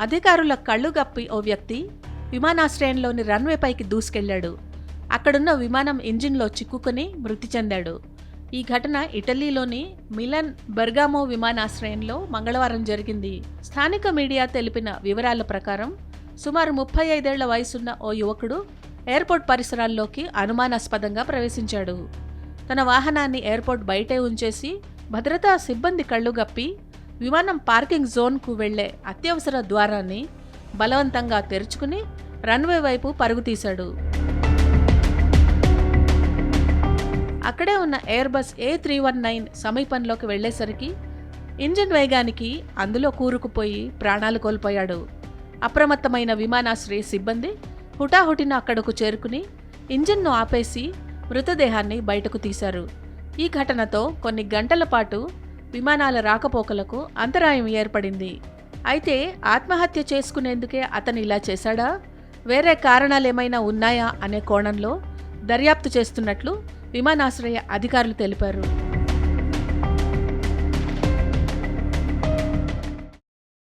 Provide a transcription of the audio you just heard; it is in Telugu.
అధికారుల కళ్ళు గప్పి ఓ వ్యక్తి విమానాశ్రయంలోని రన్వే పైకి దూసుకెళ్ళాడు అక్కడున్న విమానం ఇంజిన్లో చిక్కుకుని మృతి చెందాడు. ఈ ఘటన ఇటలీలోని మిలన్ బెర్గామో విమానాశ్రయంలో మంగళవారం జరిగింది. స్థానిక మీడియా తెలిపిన వివరాల ప్రకారం సుమారు ముప్పై ఐదేళ్ళ వయసున్న ఓ యువకుడు ఎయిర్పోర్ట్ పరిసరాల్లోకి అనుమానాస్పదంగా ప్రవేశించాడు. తన వాహనాన్ని ఎయిర్పోర్ట్ బయటే ఉంచేసి భద్రతా సిబ్బంది కళ్ళు గప్పి విమానం పార్కింగ్ జోన్కు వెళ్ళే అత్యవసర ద్వారాన్ని బలవంతంగా తెరుచుకుని రన్వే వైపు పరుగు తీశాడు. అక్కడే ఉన్న Airbus A three one nine సమీపంలోకి వెళ్ళేసరికి ఇంజిన్ వేగానికి అందులో కూరుకుపోయి ప్రాణాలు కోల్పోయాడు. అప్రమత్తమైన విమానాశ్రయ సిబ్బంది హుటాహుటిన అక్కడకు చేరుకుని ఇంజిన్ను ఆపేసి మృతదేహాన్ని బయటకు తీశారు. ఈ ఘటనతో కొన్ని గంటల పాటు విమానాల రాకపోకలకు అంతరాయం ఏర్పడింది. అయితే ఆత్మహత్య చేసుకునేందుకే అతను ఇలా చేశాడా? వేరే కారణాలేమైనా ఉన్నాయా అనే కోణంలో దర్యాప్తు చేస్తున్నట్లు విమానాశ్రయ అధికారులు తెలిపారు.